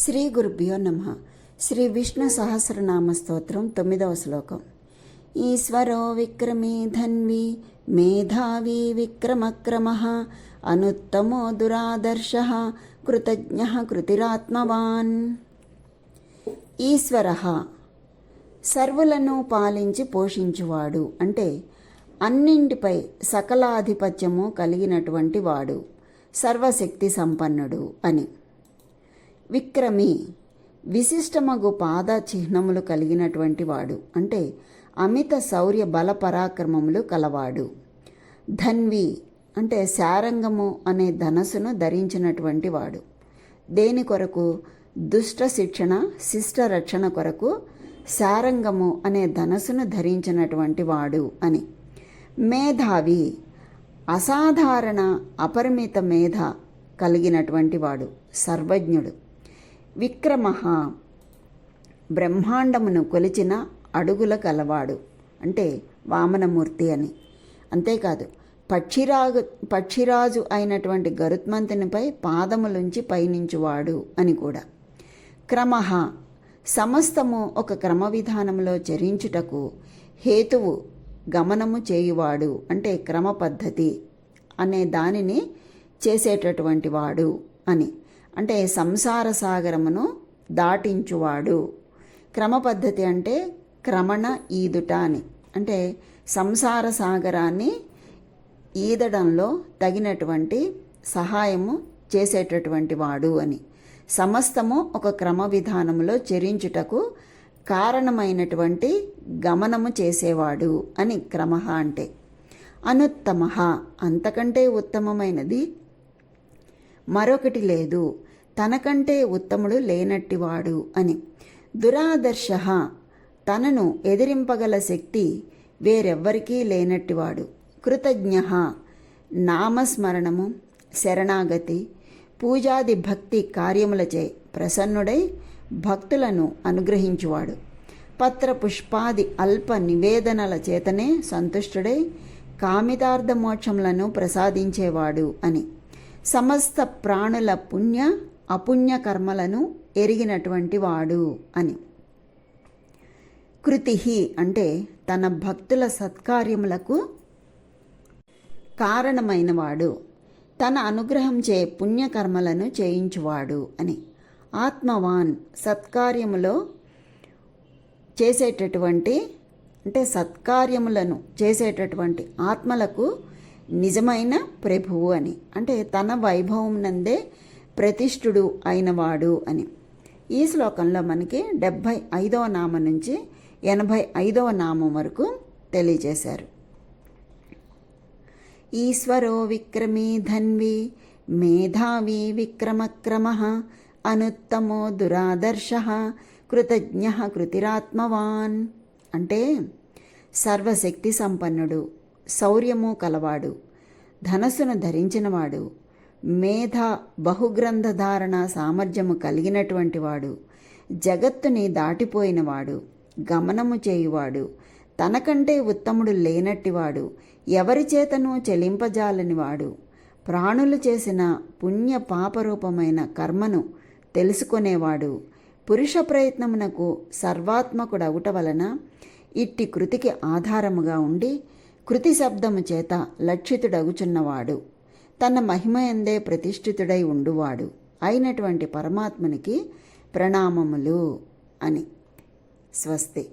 శ్రీ గురుభ్యో నమ. శ్రీ విష్ణు సహస్రనామ స్తోత్రం తొమ్మిదవ శ్లోకం. ఈశ్వరో విక్రమీ ధన్వి మేధావి విక్రమక్రమ అనుత్తమో దురాదర్శ కృతజ్ఞ కృతిరాత్మవాన్. ఈశ్వర సర్వులను పాలించి పోషించువాడు అంటే అన్నింటిపై సకలాధిపత్యము కలిగినటువంటి వాడు సర్వశక్తి సంపన్నుడు అని. విక్రమి విశిష్టమగు పాద చిహ్నములు కలిగినటువంటి వాడు. అంటే అమిత శౌర్య బల పరాక్రమములు కలవాడు. ధన్వి అంటే శారంగము అనే ధనస్సును ధరించినటువంటి వాడు. దేని కొరకు? దుష్ట శిక్షణ శిష్ట రక్షణ కొరకు శారంగము అనే ధనస్సును ధరించినటువంటి వాడు అని. మేధావి అసాధారణ అపరిమిత మేధ కలిగినటువంటి వాడు సర్వజ్ఞుడు. విక్రమ బ్రహ్మాండమును కొలిచిన అడుగుల కలవాడు. అంటే వామనమూర్తి అని. అంతేకాదు పక్షిరాజు పక్షిరాజు అయినటువంటి గరుత్మంతునిపై పాదములుంచి పయనించువాడు అని కూడా. క్రమ సమస్తము ఒక క్రమ విధానంలో చరించుటకు హేతువు గమనము చేయువాడు. అంటే క్రమ పద్ధతి అనే దానిని చేసేటటువంటి వాడు అని. అంటే సంసార సాగరమును దాటించువాడు. క్రమ పద్ధతి అంటే క్రమణ ఈదుట అని. అంటే సంసార సాగరాన్ని ఈదడంలో తగినటువంటి సహాయము చేసేటటువంటి వాడు అని. సమస్తము ఒక క్రమ విధానంలో చెరించుటకు కారణమైనటువంటి గమనము చేసేవాడు అని క్రమ అంటే. అనుత్తమ అంతకంటే ఉత్తమమైనది మరొకటి లేదు. తనకంటే ఉత్తముడు లేనట్టివాడు అని. దురాదర్శ. తనను ఎదిరింపగల శక్తి వేరెవ్వరికీ లేనట్టివాడు. కృతజ్ఞ. నామస్మరణము శరణాగతి పూజాది భక్తి కార్యములచే ప్రసన్నుడై భక్తులను అనుగ్రహించువాడు. పత్ర పుష్పాది అల్ప నివేదనల చేతనే సంతుష్టుడై కామితార్థ మోక్షములను ప్రసాదించేవాడు అని. సమస్త ప్రాణుల పుణ్య అపుణ్య కర్మలను ఎరిగినటువంటి వాడు అని. కృతి అంటే తన భక్తుల సత్కార్యములకు కారణమైనవాడు. తన అనుగ్రహంచే పుణ్యకర్మలను చేయించువాడు అని. ఆత్మవాన్ సత్కార్యములో చేసేటటువంటి అంటే సత్కార్యములను చేసేటటువంటి ఆత్మలకు నిజమైన ప్రభువు అని. అంటే తన వైభవం నందే ప్రతిష్ఠుడు అయినవాడు అని. ఈ శ్లోకంలో మనకి డెబ్భై ఐదవ నామం నుంచి ఎనభై ఐదవ నామం వరకు తెలియజేశారు. ఈశ్వరో విక్రమీ ధన్వి మేధావి విక్రమక్రమ అనుత్తమో దురాదర్శ కృతజ్ఞ కృతిరాత్మవాన్. అంటే సర్వశక్తి సంపన్నుడు శౌర్యము కలవాడు ధనస్సును ధరించినవాడు మేధ బహుగ్రంథధారణ సామర్థ్యము కలిగినటువంటి వాడు జగత్తుని దాటిపోయినవాడు గమనము చేయువాడు తనకంటే ఉత్తముడు లేనట్టివాడు ఎవరి చేతను చెలింపజాలనివాడు ప్రాణులు చేసిన పుణ్య పాపరూపమైన కర్మను తెలుసుకునేవాడు పురుష ప్రయత్నమునకు సర్వాత్మకుడవుట వలన ఇట్టి కృతికి ఆధారముగా ఉండి కృతి శబ్దము చేత లక్షితుడగుచున్నవాడు. తన మహిమయందే ప్రతిష్ఠితుడై ఉండువాడు. అయినటువంటి పరమాత్మనికి ప్రణామములు అని. స్వస్తి.